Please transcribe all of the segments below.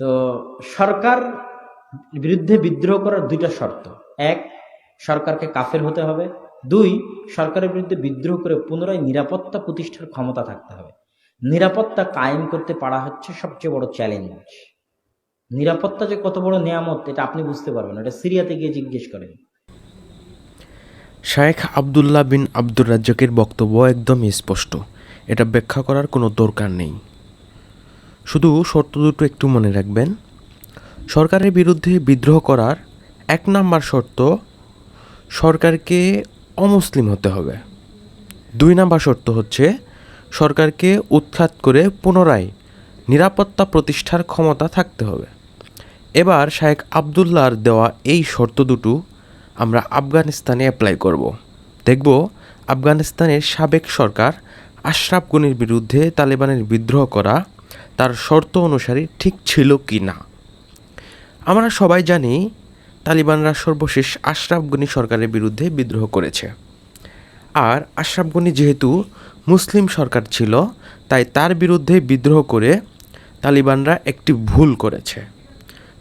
তো সরকার বিরুদ্ধে বিদ্রোহ করার দুইটা শর্ত। এক, সরকারকে কাফের হতে হবে। দুই, সরকারের বিরুদ্ধে বিদ্রোহ করে পুনরায় নিরাপত্তা প্রতিষ্ঠার ক্ষমতা থাকতে হবে। নিরাপত্তা কায়েম করতে পারা হচ্ছে সবচেয়ে বড় চ্যালেঞ্জ নিরাপত্তা যে কত বড় নিয়ামত, এটা আপনি বুঝতে পারবেন এটা সিরিয়াতে গিয়ে জিজ্ঞেস করেন। শায়েখ আবদুল্লাহ বিন আব্দুর রাজ্জাকের বক্তব্য একদমই স্পষ্ট। এটা ব্যাখ্যা করার কোনো দরকার নেই। শুধু শর্ত দুটো একটু মনে রাখবেন। সরকারের বিরুদ্ধে বিদ্রোহ করার এক নাম্বার শর্ত, সরকারকে অমুসলিম হতে হবে। দুই নাম্বার শর্ত হচ্ছে, সরকারকে উৎখাত করে পুনরায় নিরাপত্তা প্রতিষ্ঠার ক্ষমতা থাকতে হবে। এবার শায়েখ আবদুল্লাহর দেওয়া এই শর্ত দুটো আমরা আফগানিস্তানে অ্যাপ্লাই করব। দেখব আফগানিস্তানের সাবেক সরকার আশরাফ গনির বিরুদ্ধে তালেবানের বিদ্রোহ করা তার শর্ত অনুসারে ঠিক ছিল কি না। আমরা সবাই জানি তালিবানরা সর্বশেষ আশরাফ গনি সরকারের বিরুদ্ধে বিদ্রোহ করেছে। আর আশরাফ গনি যেহেতু মুসলিম সরকার ছিল, তাই তার বিরুদ্ধে বিদ্রোহ করে তালিবানরা একটি ভুল করেছে,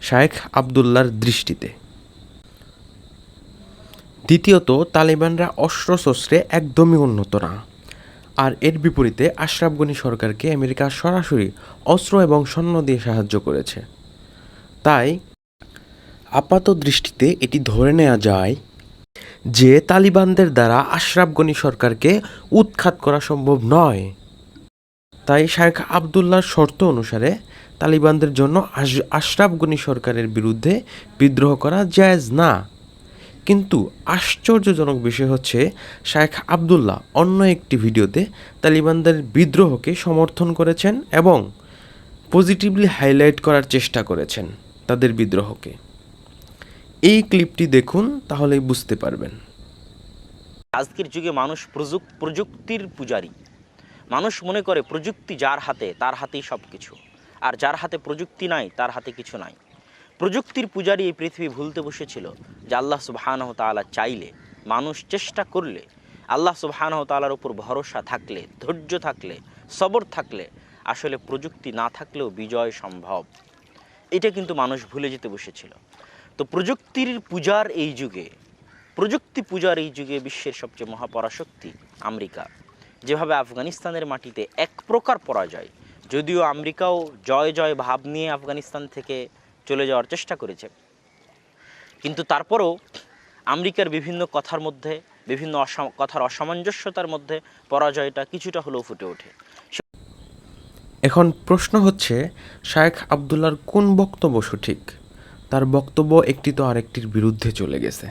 শায়েখ আবদুল্লার দৃষ্টিতে। দ্বিতীয়ত, তালিবানরা অস্ত্রশস্ত্রে একদমই উন্নত না। আর এর বিপরীতে আশরাফ গনি সরকারকে আমেরিকা সরাসরি অস্ত্র এবং সৈন্য দিয়ে সাহায্য করেছে। তাই আপাত দৃষ্টিতে এটি ধরে নেওয়া যায় যে তালিবানদের দ্বারা আশরাফ গনি সরকারকে উৎখাত করা সম্ভব নয়। তাই শায়েখ আবদুল্লাহর শর্ত অনুসারে তালিবানদের জন্য আশ- আশরাফ গনি সরকারের বিরুদ্ধে বিদ্রোহ করা জায়েজ না। কিন্তু আশ্চর্যজনক বিষয় হচ্ছে, শায়েখ আবদুল্লাহ অন্য একটি ভিডিওতে তালিবানদের বিদ্রোহকে সমর্থন করেছেন এবং পজিটিভলি হাইলাইট করার চেষ্টা করেছেন তাদের বিদ্রোহকে। এই ক্লিপটি দেখুন, তাহলেই বুঝতে পারবেন। আজকের যুগে মানুষ প্রযুক, প্রযুক্তির পূজারী। মানুষ মনে করে প্রযুক্তি যার হাতে, তার হাতেই সব কিছু আর যার হাতে প্রযুক্তি নাই, তার হাতে কিছু নাই। প্রযুক্তির পূজারী এই পৃথিবী ভুলতে বসেছিল যে আল্লাহ সুবাহানহ তাআলা চাইলে, মানুষ চেষ্টা করলে, আল্লাহ সুবাহানহ তালার উপর ভরসা থাকলে, ধৈর্য থাকলে, সবর থাকলে, আসলে প্রযুক্তি না থাকলেও বিজয় সম্ভব। এটা কিন্তু মানুষ ভুলে যেতে বসেছিল। তো প্রযুক্তির পূজার এই যুগে, প্রযুক্তি পূজার এই যুগে বিশ্বের সবচেয়ে মহাপরাশক্তি আমেরিকা। যেভাবে আফগানিস্তানের মাটিতে এক প্রকার পরাজয়, যদিও আমেরিকাও জয় জয় ভাব নিয়ে আফগানিস্তান থেকে চলে যাওয়ার চেষ্টা করেছে। কিন্তু তারপরও আমেরিকার বিভিন্ন কথার মধ্যে, বিভিন্ন কথার অসামঞ্জস্যতার মধ্যে পরাজয়টা কিছুটা হলেও ফুটে ওঠে। এখন প্রশ্ন হচ্ছে, শায়েখ আবদুল্লার কোন বক্তব্য সঠিক? তার বক্তব্য একটি তো আরেকটির বিরুদ্ধে চলে গেছে।